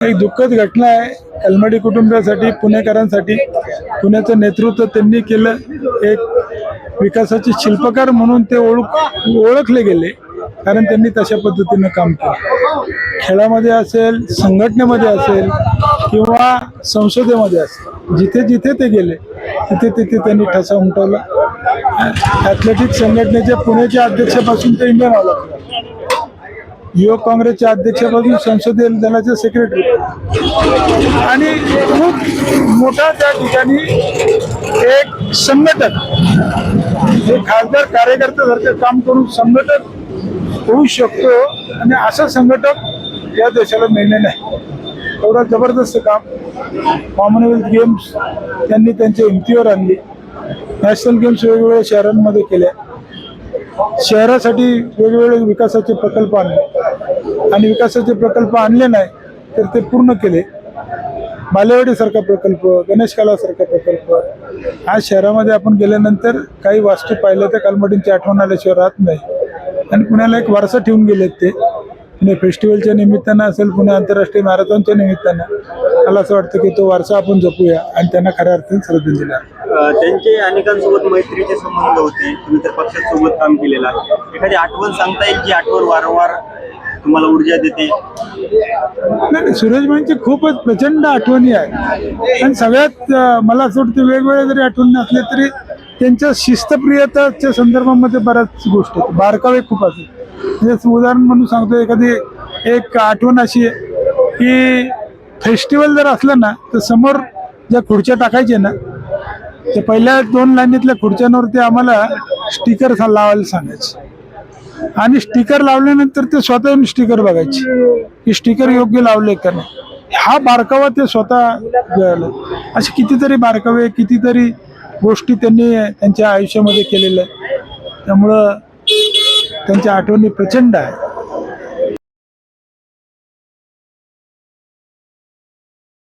एक दुःखद घटना आहे. कलमडी कुटुंबियासाठी पुणेकरांसाठी पुण्याचं नेतृत्व त्यांनी केलं. एक विकासाचे शिल्पकार म्हणून ते ओळख ओळखले गेले. कारण त्यांनी तशा पद्धतीनं काम केलं. खेळामध्ये असेल संघटनेमध्ये असेल किंवा संसदेमध्ये असेल जिथे जिथे ते गेले तिथे तिथे त्यांनी ठसा उमटवला. ॲथलेटिक्स संघटनेच्या पुण्याच्या अध्यक्षापासून ते इंडियन ऑल युवक काँग्रेसच्या अध्यक्षापासून संसदीय दलाचे सेक्रेटरी आणि खूप मोठा त्या ठिकाणी एक संघटक हे खासदार कार्यकर्त्यासारखं काम करून संघटक होऊ शकतो आणि असं संघटक या देशाला मिळणे नाही एवढं जबरदस्त काम कॉमनवेल्थ गेम्स त्यांनी त्यांच्या हिमतीवर आणली. नॅशनल गेम्स वेगवेगळ्या शहरांमध्ये केल्या. शहरासाठी वेगवेगळे विकासाचे प्रकल्प आणले. आणि विकासाचे प्रकल्प आणले नाही तर ते पूर्ण केले. बालेवाडीसारखा प्रकल्प गणेशकालासारखा प्रकल्प. आज शहरामध्ये आपण गेल्यानंतर काही वास्तू पाहिल्या त्या कालमटींची आठवण आल्याशिवाय राहत नाही. आणि पुण्याला एक वारसा ठेवून गेलेत ते. पुणे फेस्टिवलच्या निमित्तानं असेल पुणे आंतरराष्ट्रीय मॅरेथॉनच्या निमित्तानं. मला असं वाटतं की तो वारसा आपण जपूया आणि त्यांना खऱ्या अर्थाने श्रद्धांजली त्यांचे अनेकांसोबत मैत्रीचे संबंध होते. तुम्ही तर पक्षासोबत काम केलेलं आहे. एखादी आठवण सांगता येईल जी आठवण वारंवार तुम्हाला ऊर्जा देते? नाही सुरेशबाईंची खूपच प्रचंड आठवणी आहे आणि सगळ्यात मला असं वाटतं वेगवेगळ्या जरी आठवणी असल्या तरी त्यांच्या शिस्तप्रियताच्या संदर्भामध्ये बऱ्याच गोष्टी आहेत. बारकावे खूप असतात म्हणजे उदाहरण म्हणून सांगतो एखादी एक आठवण अशी आहे की फेस्टिवल जर असलं ना तर समोर ज्या खुर्च्या टाकायच्या ना त्या पहिल्या दोन लाईनीतल्या खुर्च्यांवरती आम्हाला स्टिकर लावायला सांगायचे. आणि स्टिकर लावल्यानंतर ते स्वतः येऊन स्टिकर बघायचे की स्टिकर योग्य लावले का नाही. हा बारकावा ते स्वतः असे कितीतरी बारकावे कितीतरी गोष्टी त्यांनी त्यांच्या आयुष्यामध्ये केलेल्या आहेत. त्यामुळं त्यांच्या आठवणी प्रचंड आहे